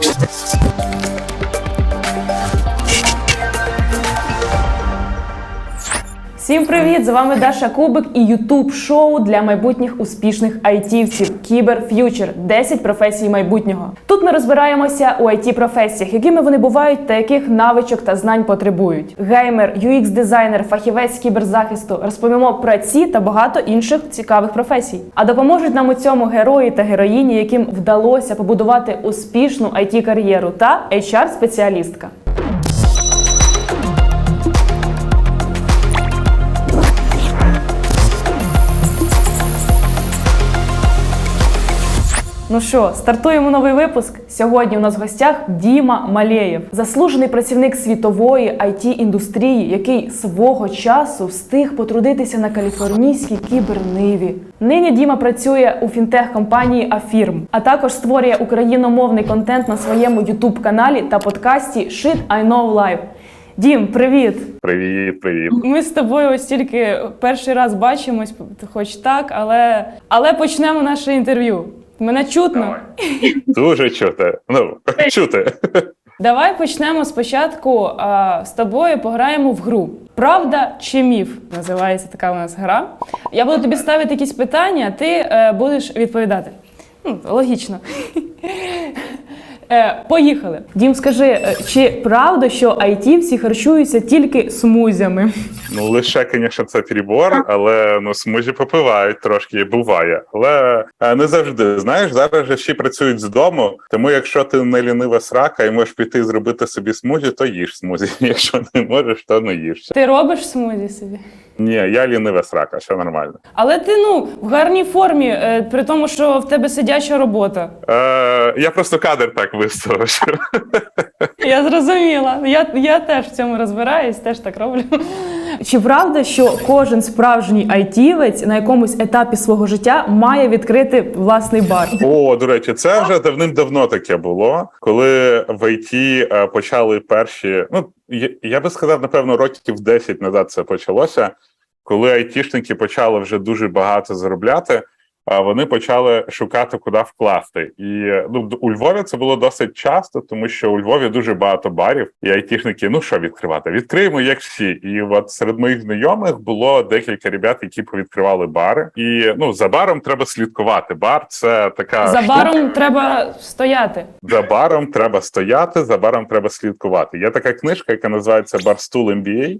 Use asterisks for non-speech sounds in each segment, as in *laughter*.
Just Всім привіт! З вами Даша Кубик і Ютуб шоу для майбутніх успішних айтівців Кібер Ф'ючер 10 професій майбутнього. Тут ми розбираємося у it професіях, якими вони бувають та яких навичок та знань потребують. Геймер, UX дизайнер, фахівець кіберзахисту розповімо про ці та багато інших цікавих професій. А допоможуть нам у цьому герої та героїні, яким вдалося побудувати успішну it кар'єру та HR спеціалістка. Ну що, стартуємо новий випуск. Сьогодні у нас в гостях Діма Малєєв, заслужений працівник світової it індустрії, який свого часу встиг потрудитися на каліфорнійській кіберниві. Нині Діма працює у фінтех-компанії Афірм, а також створює україномовний контент на своєму ютуб каналі та подкасті Shit I Know Live. Дім, привіт! Привіт, привіт. Ми з тобою ось тільки перший раз бачимось, хоч так, але, але почнемо наше інтерв'ю. Мене чутно. Давай. Дуже чути. Ну, чути. Давай почнемо спочатку а, з тобою пограємо в гру. Правда чи міф? Називається така у нас гра. Я буду тобі ставити якісь питання, ти е, будеш відповідати. Ну, логічно. Е, поїхали. Дім, скажи, е, чи правда, що айтівці харчуються тільки смузями? Ну, лише, звісно, це перебор, але ну, смузі попивають трошки, буває. Але е, не завжди. Знаєш, зараз же всі працюють з дому, тому якщо ти не лінива срака і можеш піти зробити собі смузі, то їж смузі. *laughs* Якщо не можеш, то не їж. Ти робиш смузі собі? Ні, я лінива срака, все нормально. Але ти ну в гарній формі, е, при тому, що в тебе сидяча робота. Е, я просто кадр так виставив. що- *laughs* Я зрозуміла. Я, я теж в цьому розбираюсь, теж так роблю. Чи правда, що кожен справжній айтівець на якомусь етапі свого життя має відкрити власний бар? О, до речі, це вже давним-давно таке було, коли в ІТ е, почали перші. Ну я, я би сказав, напевно, років 10 назад це почалося, коли айтішники почали вже дуже багато заробляти. А вони почали шукати, куди вкласти. І ну у Львові це було досить часто, тому що у Львові дуже багато барів, і айтішники, ну що відкривати? Відкриємо як всі. І от серед моїх знайомих було декілька ребят, які повідкривали бари. І ну за баром треба слідкувати. Бар це така За штука. баром треба стояти. За баром треба стояти, за баром треба слідкувати. Є така книжка, яка називається Барстул MBA,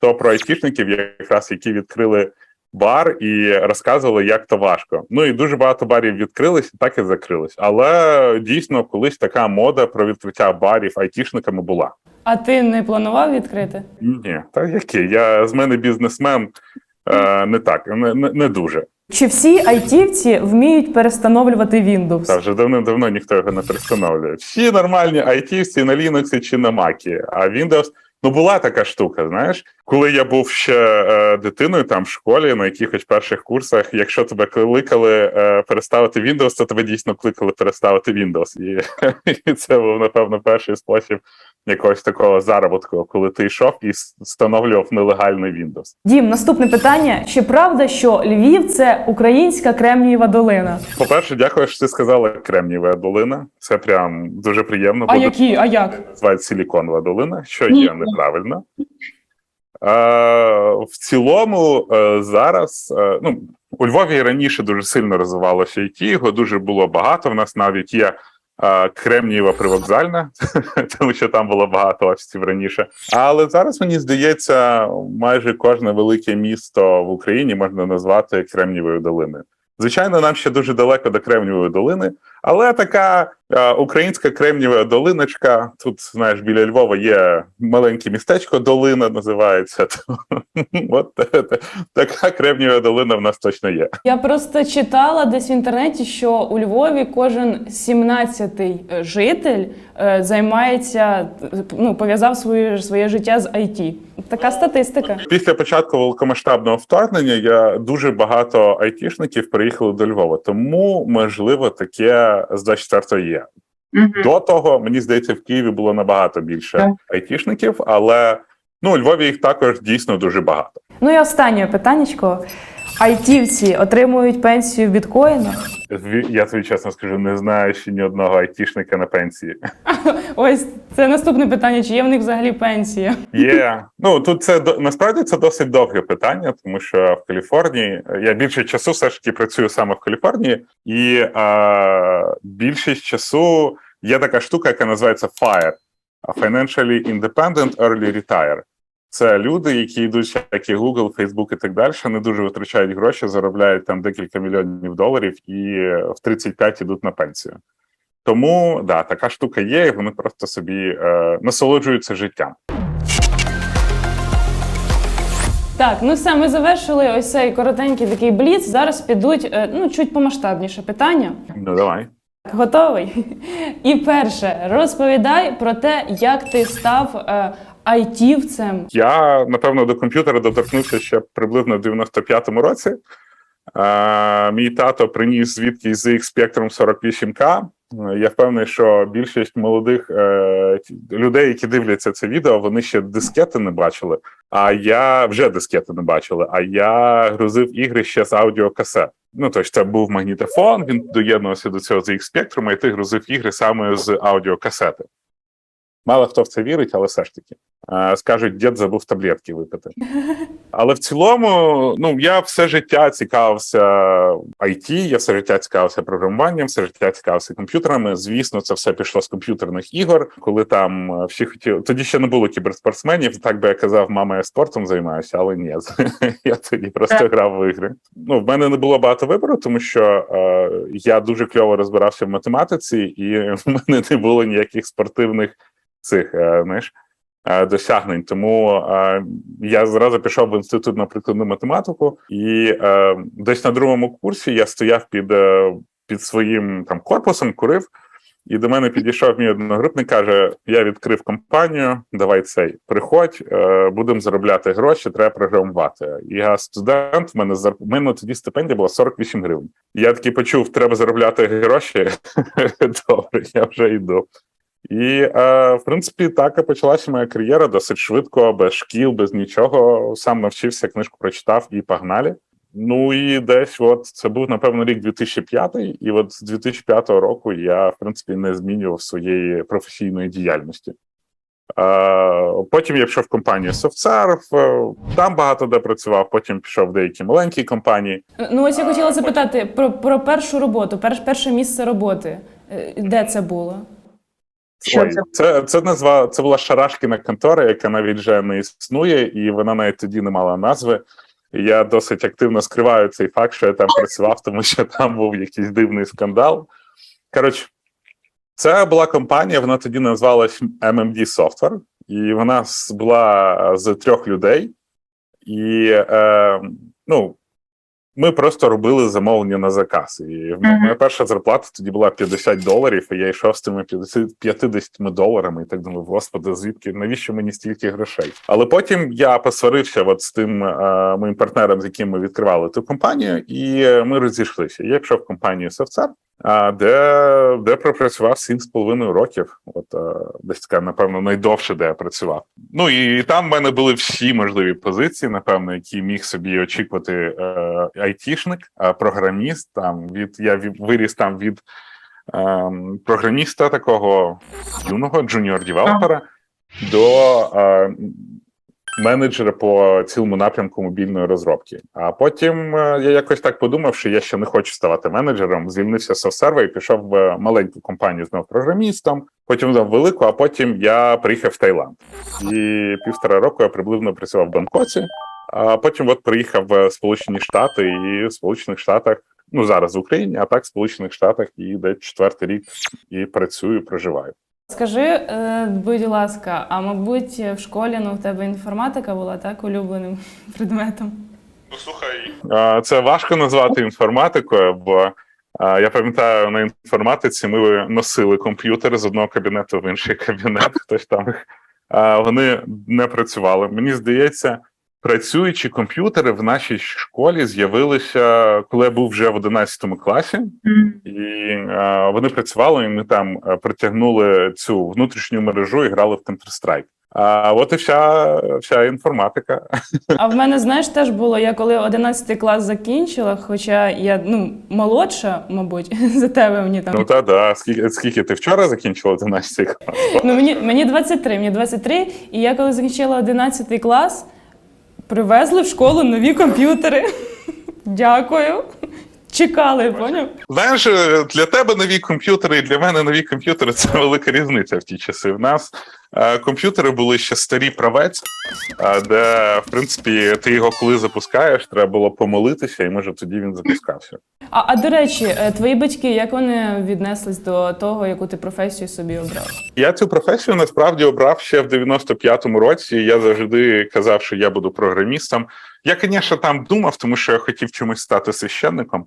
то про айтішників, якраз які відкрили бар і розказували, як то важко. Ну і дуже багато барів відкрились, так і закрились. Але дійсно, колись така мода про відкриття барів айтішниками була. А ти не планував відкрити? Ні, та який? Я з мене бізнесмен. Е, не так, не, не, не дуже. Чи всі айтівці вміють перестановлювати Windows? Та вже давним-давно ніхто його не перестановлює. Всі нормальні айтівці на Linux чи на Mac, а Windows. Ну, була така штука, знаєш, коли я був ще е, дитиною там в школі на якихось перших курсах, якщо тебе кликали е, переставити Windows, то тебе дійсно кликали переставити Windows. І, *laughs* і це був, напевно, перший спосіб якогось такого заробітку, коли ти йшов і встановлював нелегальний Windows. Дім, наступне питання: чи правда, що Львів це українська Кремнієва долина? По-перше, дякую, що ти сказала Кремнієва долина. Це прям дуже приємно. А бо які? А як? називають силіконова долина, що є неправильно. Е, в цілому, е, зараз е, ну, у Львові раніше дуже сильно розвивалося IT, його дуже було багато. В нас навіть є Кремнієва привокзальна, *laughs* тому що там було багато офісів раніше. Але зараз мені здається, майже кожне велике місто в Україні можна назвати Кремнієвою долиною. Звичайно, нам ще дуже далеко до Кремнієвої долини, але така е, українська Кремнієва долиночка. Тут, знаєш, біля Львова є маленьке містечко, долина називається. То, *laughs* От е, така Кремнієва долина в нас точно є. Я просто читала десь в інтернеті, що у Львові кожен 17-й житель е, займається, ну, пов'язав своє, своє життя з IT. Така статистика. Після початку великомасштабного вторгнення я дуже багато айтішників приїхали до Львова, тому можливо таке з 24 є. Угу. До того мені здається, в Києві було набагато більше Так. айтішників, але ну у Львові їх також дійсно дуже багато. Ну і останнє питаннячко. Айтівці отримують пенсію в біткоїнах? Я тобі чесно скажу, не знаю ще ні одного айтішника на пенсії. *laughs* Ось це наступне питання: чи є в них взагалі пенсія? Є *laughs* ну тут це до- насправді це досить довге питання, тому що в Каліфорнії я більше часу все ж таки працюю саме в Каліфорнії, і е, більшість часу є така штука, яка називається FIRE – Financially Independent Early Retire. Це люди, які йдуть, як і Google, Facebook і так далі, не дуже витрачають гроші, заробляють там декілька мільйонів доларів і в 35 ідуть на пенсію. Тому да, така штука є, і вони просто собі е, насолоджуються життям. Так, ну все, ми завершили ось цей коротенький такий бліц. Зараз підуть е, ну чуть помасштабніше питання. Ну давай. Готовий? І перше, розповідай про те, як ти став е, айтівцем. Я напевно до комп'ютера доторкнувся ще приблизно в 95-му році. Е, мій тато приніс звідки з Spectrum 48K. Е, Я впевнений, що більшість молодих е, людей, які дивляться це відео, вони ще дискети не бачили. А я вже дискети не бачили. А я грузив ігри ще з аудіокасет. Ну тобто, це був магнітофон. Він доєднувався до цього ZX Spectrum, і ти грузив ігри саме з аудіокасети. Мало хто в це вірить, але все ж таки. Скажуть, дід забув таблетки випити. *laughs* Але в цілому, ну я все життя цікавився IT, я все життя цікавився програмуванням, все життя цікавився комп'ютерами. Звісно, це все пішло з комп'ютерних ігор, коли там е, всі хотіли. Тоді ще не було кіберспортсменів. Так би я казав, мама я спортом займаюся, але ні, *laughs* я тоді просто грав в ігри. Ну в мене не було багато вибору, тому що е, я дуже кльово розбирався в математиці, і *laughs* в мене не було ніяких спортивних цих, е, знаєш е, досягнень. Тому е, я зразу пішов в інститут на прикладну математику, і е, десь на другому курсі я стояв під, е, під своїм там корпусом, курив. І до мене підійшов мій одногрупник, каже: Я відкрив компанію, давай цей приходь, е, будемо заробляти гроші, треба програмувати. Я студент, в мене в мене тоді стипендія була 48 гривень. Я такий почув, треба заробляти гроші. *laughs* Добре, я вже йду. І, е, в принципі, так і почалася моя кар'єра досить швидко, без шкіл, без нічого. Сам навчився, книжку прочитав і погнали. Ну і десь, от це був напевно рік 2005, і от з 2005 року я, в принципі, не змінював своєї професійної діяльності. Е, потім я пішов в компанію SoftServe, там багато де працював, потім пішов в деякі маленькі компанії. Ну ось я хотіла запитати про, про першу роботу, перш, перше місце роботи. Е, Де це було? Що Ой, це? це, це назва це була Шарашкіна контора, яка навіть вже не існує, і вона навіть тоді не мала назви. Я досить активно скриваю цей факт, що я там працював, тому що там був якийсь дивний скандал. Коротше, це була компанія, вона тоді називалась MMD Software, і вона була з трьох людей. І е, ну, ми просто робили замовлення на заказ. І Мгм. моя перша зарплата тоді була 50 доларів, і я йшов з тими 50 50 доларами, і так думав, господи, звідки навіщо мені стільки грошей? Але потім я посварився от з тим е, моїм партнером, з яким ми відкривали ту компанію, і е, ми розійшлися. Я пішов в компанію а де, де пропрацював 7,5 років. От десь така, напевно, найдовше, де я працював. Ну і там в мене були всі можливі позиції, напевно, які міг собі очікувати е, айтішник, програміст. Там від я виріс там від е, програміста такого юного джуніор девелопера до е, менеджера по цілому напрямку мобільної розробки. А потім е, я якось так подумав, що я ще не хочу ставати менеджером. Звільнився з софтсерва і пішов в маленьку компанію знов програмістом. Потім в велику, а потім я приїхав в Таїланд. І півтора року я приблизно працював в Бангкоці. А потім от приїхав в Сполучені Штати і в Сполучених Штатах, ну зараз в Україні, а так в Сполучених Штатах і де четвертий рік і працюю, проживаю. Скажи, е, будь ласка, а мабуть, в школі ну, в тебе інформатика була так улюбленим *laughs* предметом? Ну, слухай, це важко назвати інформатикою, бо я пам'ятаю, на інформатиці ми носили комп'ютери з одного кабінету в інший *laughs* кабінет. Хтось там вони не працювали. Мені здається, працюючі комп'ютери в нашій школі з'явилися, коли я був вже в 11 класі. І е, вони працювали, і ми там е, притягнули цю внутрішню мережу і грали в Counter-Strike. А от і вся, вся інформатика. А в мене, знаєш, теж було, я коли 11 клас закінчила, хоча я ну, молодша, мабуть, *laughs* за тебе мені там. Ну та да. Скільки, скільки ти вчора закінчила 11 клас? Ну, мені, мені 23, мені 23, і я коли закінчила 11 клас, привезли в школу нові комп'ютери. Дякую. Чекали, поняв? Знаєш, е, для тебе нові комп'ютери і для мене нові комп'ютери це велика різниця в ті часи. В нас е, комп'ютери були ще старі правець, е, де, в принципі, ти його коли запускаєш, треба було помолитися, і може тоді він запускався. А, а до речі, е, твої батьки, як вони віднеслись до того, яку ти професію собі обрав? Я цю професію насправді обрав ще в 95-му році. Я завжди казав, що я буду програмістом. Я, звісно, там думав, тому що я хотів чомусь стати священником.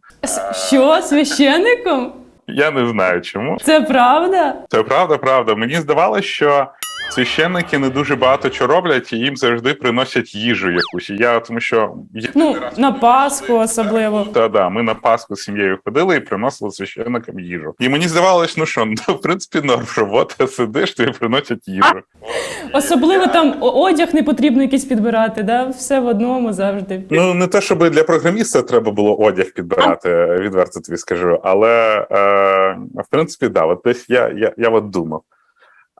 Що, священником? Я не знаю чому. Це правда? Це правда, правда. Мені здавалося, що священники не дуже багато чого роблять, і їм завжди приносять їжу якусь. І я тому, що я Ну, на Пасху особливо. та да, ми на Пасху з сім'єю ходили і приносили священникам їжу. І мені здавалось, ну що, ну, в принципі, норм, робота сидиш, тобі приносять їжу. *laughs* Особливо там одяг не потрібно якийсь підбирати, да? все в одному завжди. Ну не те, щоб для програміста треба було одяг підбирати, відверто тобі скажу. Але е, в принципі, да, от десь я, я, я от думав.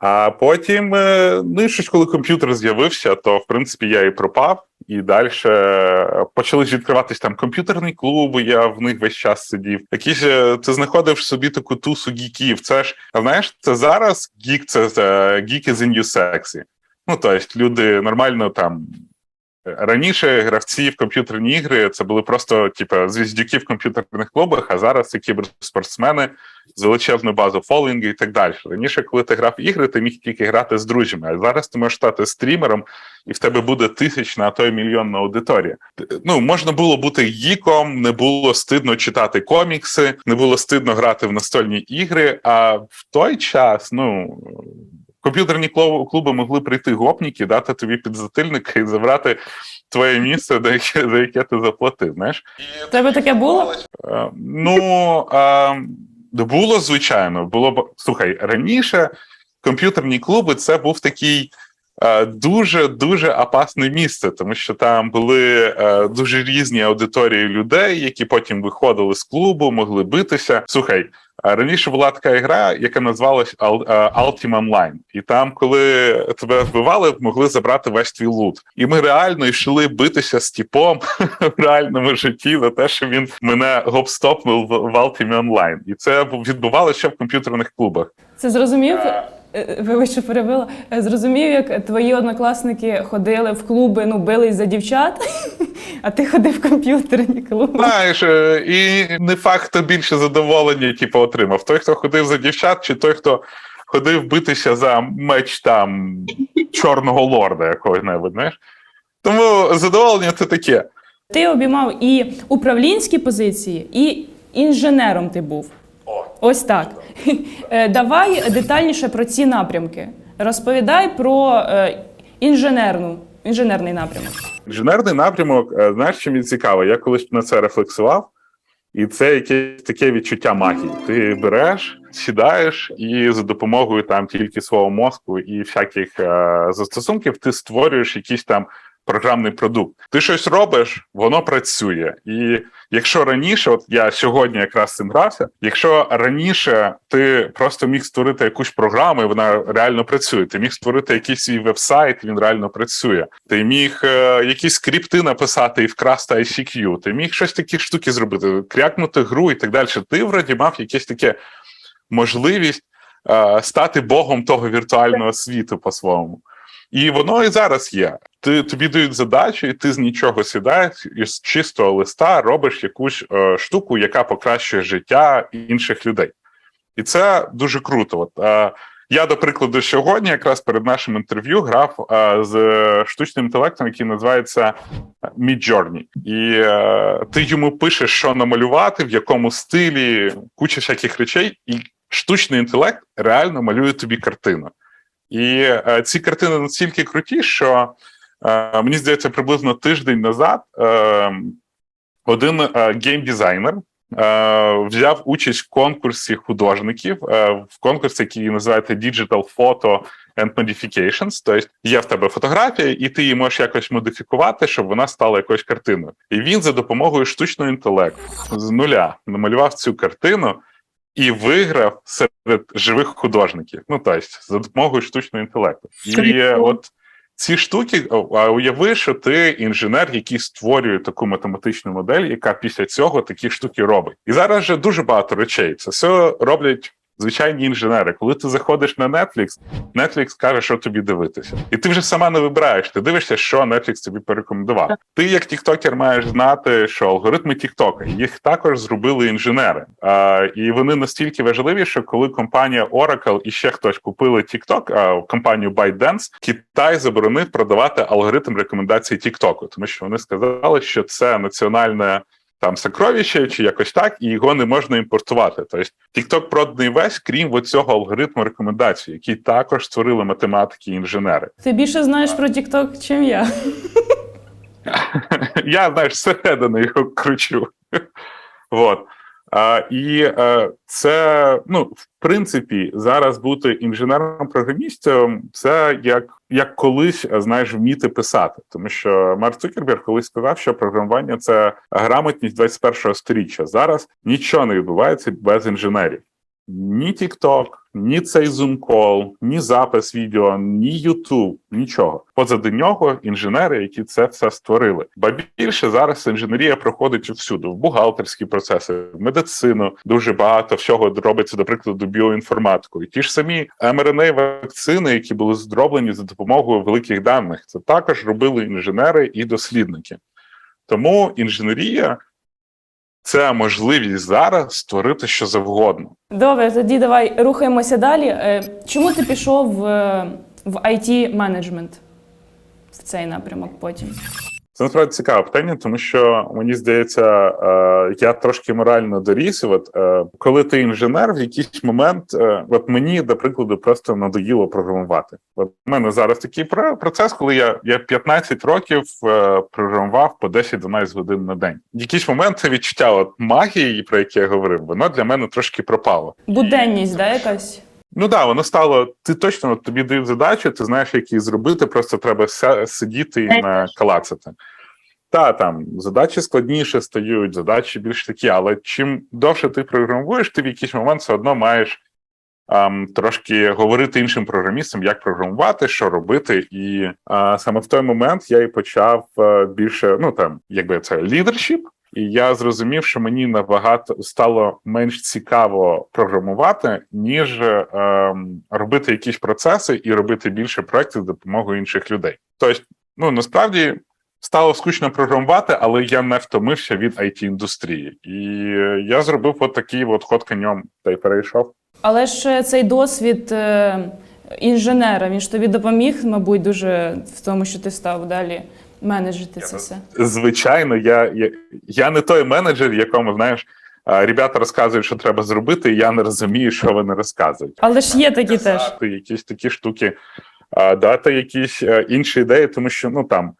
А потім, е, ну і щось, коли комп'ютер з'явився, то в принципі я і пропав, і далі почали ж відкриватись там комп'ютерні клуби. Я в них весь час сидів. Якісь е, ти знаходиш собі таку тусу гіків. Це ж знаєш, це зараз гік, це гіки гік ін'ю сексі. Ну тобто люди нормально там Раніше гравці в комп'ютерні ігри це були просто типу, звіздюки в комп'ютерних клубах, а зараз це кіберспортсмени з величезною базу фоллінгу і так далі. Раніше, коли ти грав ігри, ти міг тільки грати з друзями, а зараз ти можеш стати стрімером, і в тебе буде тисячна, а то й мільйонна аудиторія. Ну можна було бути гіком, не було стидно читати комікси, не було стидно грати в настольні ігри. А в той час, ну. Комп'ютерні клу- клуби могли прийти гопніки, дати тобі підзатильника і забрати твоє місце, за яке, за яке ти заплатив. Знаєш? Тебе таке було? Е, Ну е, було звичайно. Було б слухай раніше. Комп'ютерні клуби це був такий дуже дуже опасне місце, тому що там були е, дуже різні аудиторії людей, які потім виходили з клубу, могли битися. Слухай. Раніше була така гра, яка називалась е, Ultima Online. І там, коли тебе вбивали, могли забрати весь твій лут. І ми реально йшли битися з тіпом *laughs* в реальному житті за те, що він мене гопстопнув в в Ultima Online. І це відбувалося ще в комп'ютерних клубах. Це зрозумів? Е, Вибач, перебила. Е, Зрозумів, як твої однокласники ходили в клуби, ну бились за дівчат, *laughs* а ти ходив в комп'ютерні клуби. Знаєш, е, і не факт, хто більше задоволення, типу, отримав. Той, хто ходив за дівчат, чи той, хто ходив битися за меч там чорного лорда якогось-небудь, знаєш. Тому задоволення це таке. Ти обіймав і управлінські позиції, і інженером ти був. Ось так. *laughs* Е, Давай детальніше про ці напрямки. Розповідай про е, інженерну, інженерний напрямок. Інженерний напрямок, е, знаєш, чим він цікавий? Я колись на це рефлексував, і це якесь таке відчуття магії. Ти береш, сідаєш, і за допомогою там тільки свого мозку і всяких застосунків ти створюєш якийсь там програмний продукт. Ти щось робиш, воно працює. І якщо раніше, от я сьогодні якраз цим грався, якщо раніше ти просто міг створити якусь програму, і вона реально працює. Ти міг створити якийсь свій веб-сайт, він реально працює. Ти міг е, якісь скрипти написати і вкрасти ICQ, Ти міг щось такі штуки зробити, крякнути гру і так далі. Ти вроді мав якесь таке можливість е, стати богом того віртуального світу по-своєму. І воно і зараз є. Ти тобі дають задачу, і ти з нічого сідаєш і з чистого листа робиш якусь е, штуку, яка покращує життя інших людей. І це дуже круто. От е, я, до прикладу, сьогодні, якраз перед нашим інтерв'ю, грав е, з штучним інтелектом, який називається Midjourney. І е, ти йому пишеш, що намалювати, в якому стилі, куча всяких речей, і штучний інтелект реально малює тобі картину. І е, ці картини настільки круті, що мені здається, приблизно тиждень назад е, один е, геймдизайнер е, взяв участь в конкурсі художників, е, в конкурсі, який називається Digital Photo and Modifications. Тобто є в тебе фотографія, і ти її можеш якось модифікувати, щоб вона стала якоюсь картиною. І він за допомогою штучного інтелекту з нуля намалював цю картину. І виграв серед живих художників. Ну тобто, за допомогою штучного інтелекту. І от ці штуки, а уяви, що ти інженер, який створює таку математичну модель, яка після цього такі штуки робить. І зараз вже дуже багато речей. Це все роблять звичайні інженери. Коли ти заходиш на Netflix, Netflix каже, що тобі дивитися, і ти вже сама не вибираєш. Ти дивишся, що Netflix тобі порекомендував. Ти, як тіктокер, маєш знати, що алгоритми Тіктока їх також зробили інженери. А, і вони настільки важливі, що коли компанія Oracle і ще хтось купили TikTok, а компанію ByteDance, Китай заборонив продавати алгоритм рекомендацій TikTok, тому що вони сказали, що це національне. Там сокровище чи якось так, і його не можна імпортувати. Тобто TikTok проданий весь, крім цього алгоритму рекомендацій, який також створили математики і інженери. Ти більше знаєш про TikTok, чим я. *laughs* Я знаєш, зсередини його кручу. *laughs* Вот. А, і а, це, ну, в принципі, зараз бути інженером-програмістом це як, як колись, е, знаєш, вміти писати. Тому що Марк Цукерберг колись сказав, що програмування це грамотність 21-го сторіччя. Зараз нічого не відбувається без інженерів. Ні TikTok, ні цей Zoom call, ні запис відео, ні YouTube, нічого. Позаду нього інженери, які це все створили. Ба більше зараз інженерія проходить всюди: в бухгалтерські процеси, в медицину. Дуже багато всього робиться, до прикладу, біоінформатикою. Ті ж самі mRNA вакцини, які були зроблені за допомогою великих даних, це також робили інженери і дослідники. Тому інженерія. Це можливість зараз створити що завгодно. Добре, тоді давай рухаємося далі. Е, Чому ти пішов е, в it менеджмент в цей напрямок потім? Це насправді цікаве питання, тому що мені здається, е, я трошки морально доріс. От е, коли ти інженер, в якийсь момент, е, от мені, до прикладу, просто надоїло програмувати. От у мене зараз такий про- процес, коли я, я 15 років програмував по 10-12 годин на день. В якийсь момент це відчуття от магії, про яке я говорив, воно для мене трошки пропало. Буденність, да, якась? Ну да, воно стало. Ти точно от тобі дають задачу, ти знаєш, як її зробити, просто треба сидіти і не калацати. Та там задачі складніше стають, задачі більш такі, але чим довше ти програмуєш, ти в якийсь момент все одно маєш ам, трошки говорити іншим програмістам, як програмувати, що робити. І а, саме в той момент я і почав е, більше, ну там, якби це лідершіп. І я зрозумів, що мені набагато стало менш цікаво програмувати, ніж ем, робити якісь процеси і робити більше проєктів з допомогою інших людей. Тобто, ну насправді стало скучно програмувати, але я не втомився від it індустрії, і е, я зробив от такий от ход конем та й перейшов. Але ж е, цей досвід е, інженера, він ж тобі допоміг, мабуть, дуже в тому, що ти став далі менеджити це все. Звичайно, я, я, я не той менеджер, якому знаєш. Ребята розказують, що треба зробити, і я не розумію, що вони розказують. Але ж є такі теж. Якісь такі штуки, дати якісь е, інші ідеї, тому що ну там,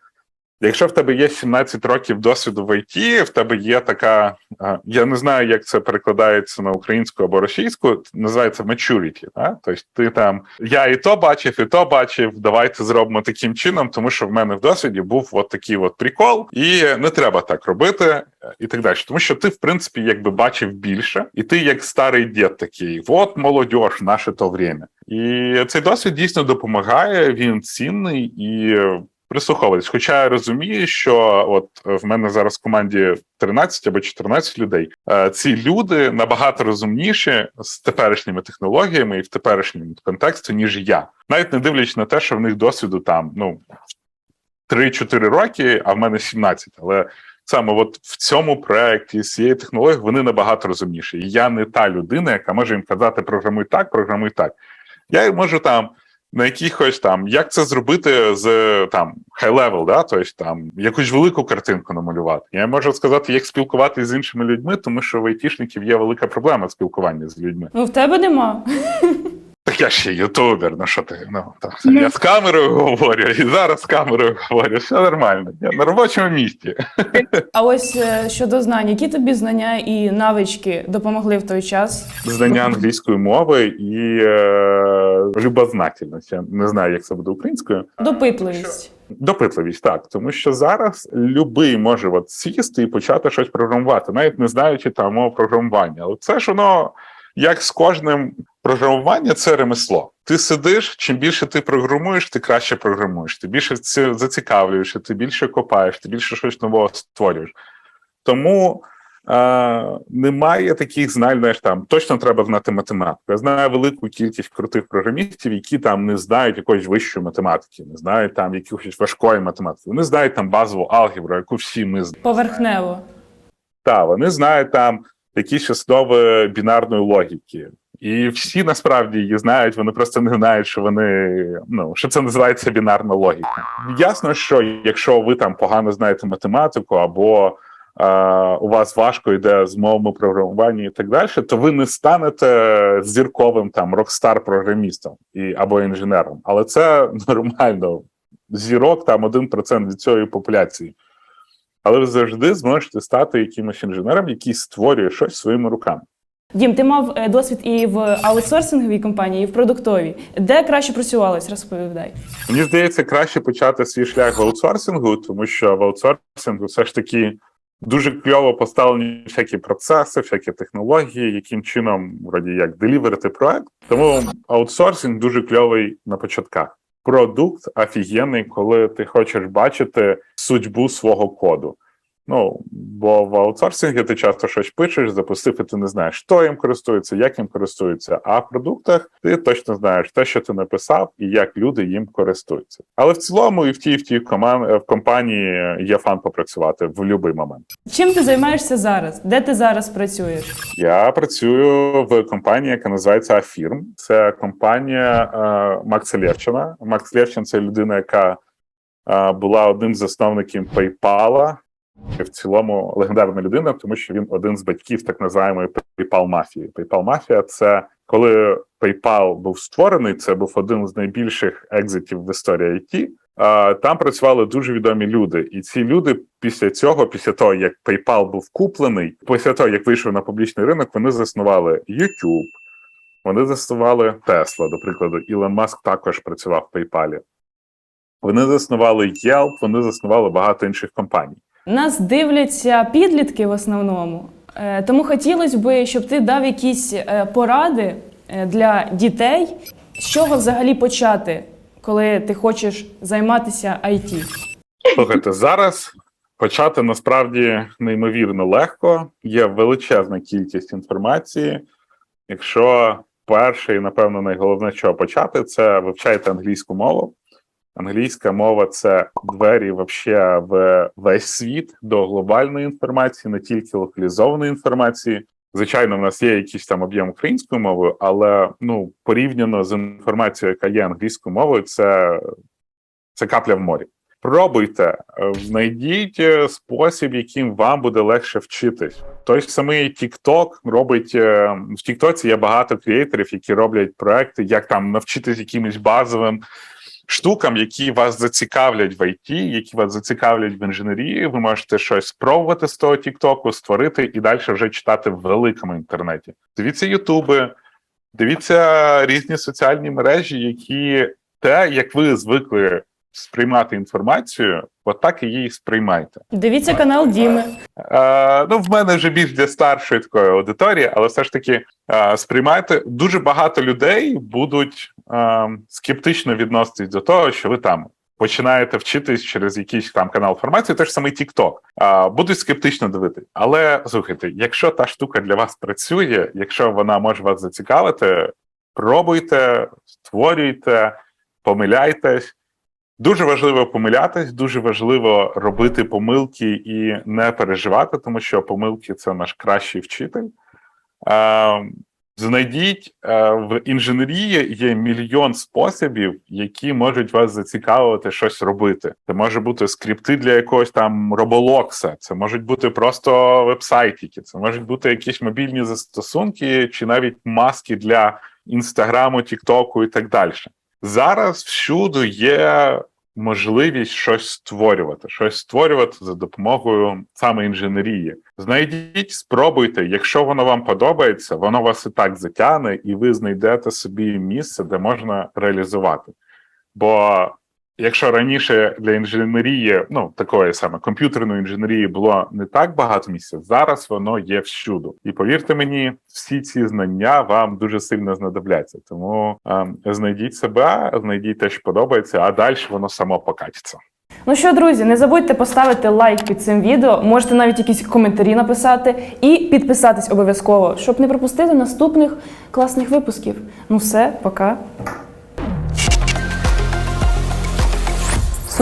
якщо в тебе є 17 років досвіду в ІТ, в тебе є така, я не знаю, як це перекладається на українську або російську, називається maturity. Да? Тобто ти там, я і то бачив, і то бачив, давайте зробимо таким чином, тому що в мене в досвіді був от такий от прикол, і не треба так робити, е, і так далі. Тому що ти, в принципі, якби бачив більше, і ти як старий дід такий, от молодь, наше то время. І цей досвід дійсно допомагає, він цінний і прислуховуватись. Хоча я розумію, що от в мене зараз в команді 13 або 14 людей. Е, Ці люди набагато розумніші з теперішніми технологіями і в теперішньому контексті, ніж я, навіть не дивлячись на те, що в них досвіду там ну 3-4 роки, а в мене 17. Але саме от в цьому проєкті з цією технологією вони набагато розумніші. І я не та людина, яка може їм казати програмуй так, програмуй так. Я можу там на якихось там, як це зробити з там high level, да, тобто там якусь велику картинку намалювати. Я можу сказати, як спілкуватися з іншими людьми, тому що в айтішників є велика проблема спілкування з людьми. Ну, в тебе нема. Так я ще ютубер, ну що ти? Ну, так, Ну. Я з камерою говорю, і зараз з камерою говорю. Все нормально. Я на робочому місці. А ось е, щодо знань, які тобі знання і навички допомогли в той час? Знання англійської мови і е, любознательність. Я не знаю, як це буде українською. Допитливість. Допитливість, так, тому що зараз любий може от сісти і почати щось програмувати, навіть не знаючи там мову програмування. Але це ж воно як з кожним програмування, це ремесло. Ти сидиш, чим більше ти програмуєш, ти краще програмуєш. Ти більше зацікавлюєшся, ти більше копаєш, ти більше щось нового створюєш. Тому е, немає таких знань, знаєш, там точно треба знати математику. Я знаю велику кількість крутих програмістів, які там не знають якоїсь вищої математики, не знають там якоїсь важкої математики. Вони знають там базову алгебру, яку всі ми знаємо. Поверхнево. Та вони знають там якісь основи бінарної логіки. І всі насправді її знають, вони просто не знають, що вони ну що це називається бінарна логіка. Ясно, що якщо ви там погано знаєте математику, або е, у вас важко йде з мовами програмування і так далі, то ви не станете зірковим там рокстар програмістом і або інженером. Але це нормально. Зірок там 1% від цієї популяції. Але ви завжди зможете стати якимось інженером, який створює щось своїми руками. Дім, ти мав е, досвід і в аутсорсинговій компанії, і в продуктовій. Де краще працювалось, розповідай. Мені здається, краще почати свій шлях в аутсорсингу, тому що в аутсорсингу все ж таки дуже кльово поставлені всякі процеси, всякі технології, яким чином вроді як деліверити проект. Тому аутсорсинг дуже кльовий на початках. Продукт офігенний, коли ти хочеш бачити судьбу свого коду. Ну, бо в аутсорсингі ти часто щось пишеш, запустив, і ти не знаєш, хто їм користується, як їм користуються. А в продуктах ти точно знаєш те, що ти написав, і як люди їм користуються. Але в цілому, і в тій, і в тій коман... в компанії є фан попрацювати в будь-який момент. Чим ти займаєшся зараз? Де ти зараз працюєш? Я працюю в компанії, яка називається Афірм. Це компанія е, Макса Лєвчина. Макс Лєвчин це людина, яка е, була одним з засновників PayPal. В цілому легендарна людина, тому що він один з батьків так називаємої PayPal мафії. PayPal мафія це коли PayPal був створений. Це був один з найбільших екзитів в історії IT. Там працювали дуже відомі люди, і ці люди після цього, після того як PayPal був куплений, після того як вийшов на публічний ринок, вони заснували YouTube, вони заснували Tesla, до прикладу. Ілон Маск також працював в PayPal. Вони заснували Yelp, вони заснували багато інших компаній. Нас дивляться підлітки в основному. Е, Тому хотілося б, щоб ти дав якісь е, поради е, для дітей, з чого взагалі почати, коли ти хочеш займатися IT. Слухайте, зараз почати насправді неймовірно легко. Є величезна кількість інформації. Якщо перше і, напевно, найголовніше, що почати, це вивчайте англійську мову. Англійська мова це двері вообще в весь світ до глобальної інформації, не тільки локалізованої інформації. Звичайно, в нас є якийсь там об'єм українською мовою, але ну порівняно з інформацією, яка є англійською мовою, це, це капля в морі. Пробуйте, е, знайдіть е, спосіб, яким вам буде легше вчитись. Той самий TikTok робить е, в TikTok є багато креаторів, які роблять проекти, як там навчитись якимось базовим штукам, які вас зацікавлять в IT, які вас зацікавлять в інженерії. Ви можете щось спробувати з того TikTok, створити і далі вже читати в великому інтернеті. Дивіться Ютуби, дивіться різні соціальні мережі, які те, як ви звикли сприймати інформацію, отак і її сприймайте. Дивіться канал Діми. Е, ну, в мене вже більш для старшої такої аудиторії, але все ж таки е, сприймайте дуже багато людей будуть скептично відноситись до того, що ви там починаєте вчитись через якийсь там канал інформації, теж самий TikTok. Е, будуть скептично дивитись. Але слухайте, якщо та штука для вас працює, якщо вона може вас зацікавити, пробуйте, створюйте, помиляйтесь. Дуже важливо помилятись, дуже важливо робити помилки і не переживати, тому що помилки це наш кращий вчитель. Знайдіть е, в інженерії є мільйон способів, які можуть вас зацікавити щось робити. Це може бути скрипти для якогось там роболокса, це можуть бути просто вебсайтики, це можуть бути якісь мобільні застосунки, чи навіть маски для інстаграму, тіктоку і так далі. Зараз всюди є можливість щось створювати, щось створювати за допомогою саме інженерії. Знайдіть, спробуйте. Якщо воно вам подобається, воно вас і так затягне, і ви знайдете собі місце, де можна реалізувати. Бо якщо раніше для інженерії, ну такої саме комп'ютерної інженерії було не так багато місця, зараз воно є всюди. І повірте мені, всі ці знання вам дуже сильно знадобляться. Тому ем, знайдіть себе, знайдіть те, що подобається, а далі воно само покатиться. Ну що, друзі, не забудьте поставити лайк під цим відео, можете навіть якісь коментарі написати і підписатись обов'язково, щоб не пропустити наступних класних випусків. Ну все, пока.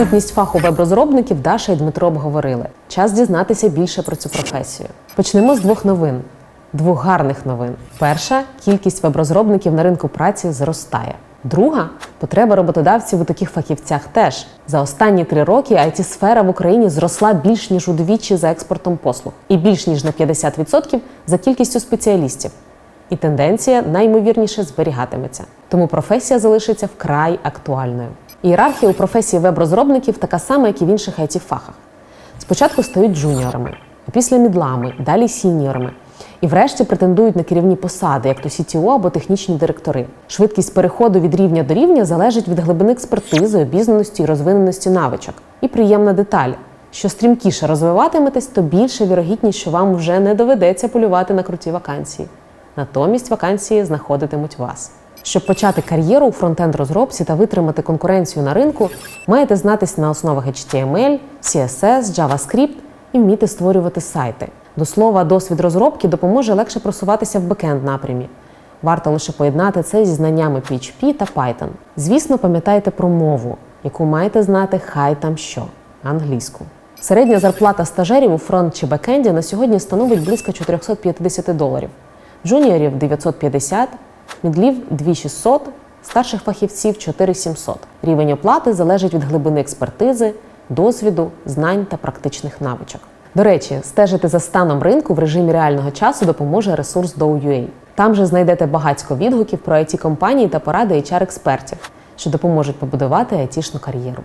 Сутність фаху веб-розробників Даша і Дмитро обговорили. Час дізнатися більше про цю професію. Почнемо з двох новин. Двох гарних новин. Перша кількість веб-розробників на ринку праці зростає. Друга потреба роботодавців у таких фахівцях теж. За останні три роки it сфера в Україні зросла більш ніж удвічі за експортом послуг і більш ніж на 50% за кількістю спеціалістів. І тенденція найімовірніше зберігатиметься. Тому професія залишиться вкрай актуальною. Ієрархія у професії веб-розробників така сама, як і в інших it фахах. Спочатку стають джуніорами, а після мідлами, далі сіньорами. І врешті претендують на керівні посади, як то CTO або технічні директори. Швидкість переходу від рівня до рівня залежить від глибини експертизи, обізнаності і розвиненості навичок. І приємна деталь: що стрімкіше розвиватиметесь, то більше вірогідність, що вам вже не доведеться полювати на круті вакансії. Натомість вакансії знаходитимуть вас. Щоб почати кар'єру у фронтенд розробці та витримати конкуренцію на ринку, маєте знатись на основах HTML, CSS, JavaScript і вміти створювати сайти. До слова, досвід розробки допоможе легше просуватися в бекенд напрямі. Варто лише поєднати це зі знаннями PHP та Python. Звісно, пам'ятайте про мову, яку маєте знати хай там що англійську. Середня зарплата стажерів у фронт чи бекенді на сьогодні становить близько 450 доларів, джуніорів 950, мідлів 2600, старших фахівців 4700. Рівень оплати залежить від глибини експертизи, досвіду, знань та практичних навичок. До речі, стежити за станом ринку в режимі реального часу допоможе ресурс Dow.ua. Там же знайдете багатько відгуків про it компанії та поради HR-експертів, що допоможуть побудувати айтішну кар'єру.